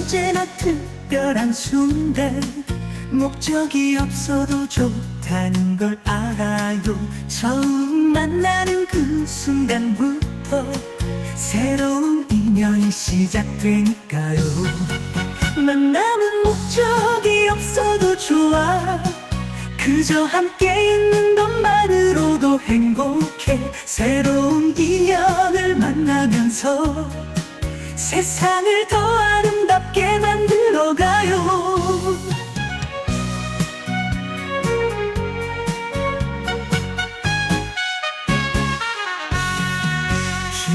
언제나 특별한 순간. 목적이 없어도 좋다는 걸 알아요. 처음 만나는 그 순간부터 새로운 인연이 시작되니까요. 만남은 목적이 없어도 좋아. 그저 함께 있는 것만으로도 행복해. 새로운 인연을 만나면서 세상을 더 아름답게 만들어가요.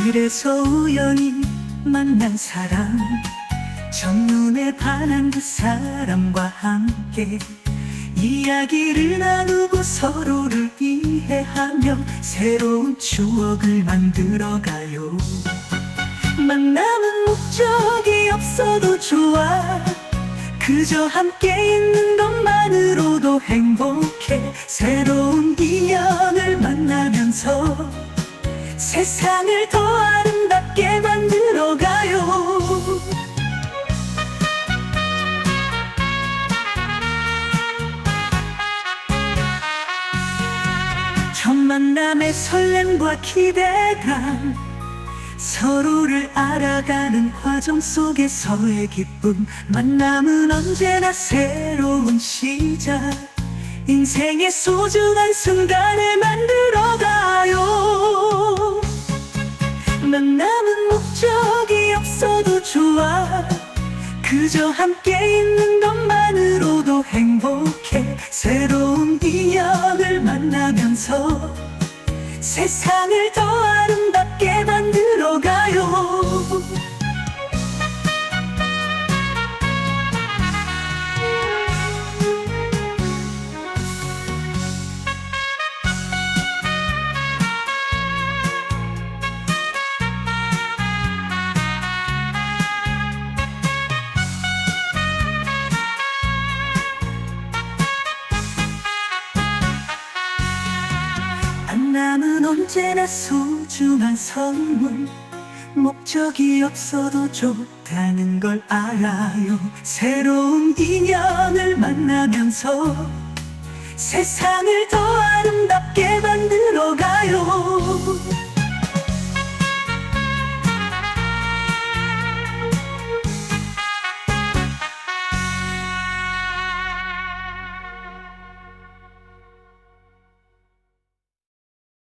길에서 우연히 만난 사람 첫눈에 반한 그 사람과 함께 이야기를 나누고 서로를 이해하며 새로운 추억을 만들어가요 만남은 목적이 없어도 좋아. 그저 함께 있는 것만으로도 행복해. 새로운 인연을 만나면서 세상을 더 아름답게 만들어가요. 첫 만남의 설렘과 기대감 서로를 알아가는 과정 속에서의 기쁨. 만남은 언제나 새로운 시작. 인생의 소중한 순간을 만들어가요. 만남은 목적이 없어도 좋아. 그저 함께 있는 것만으로도 행복해. 새로운 인연을 만나면서 세상을 더 아름답게 언제나 소중한 선물. 목적이 없어도 좋다는 걸 알아요. 새로운 인연을 만나면서 세상을 더 아름답게 만들어가요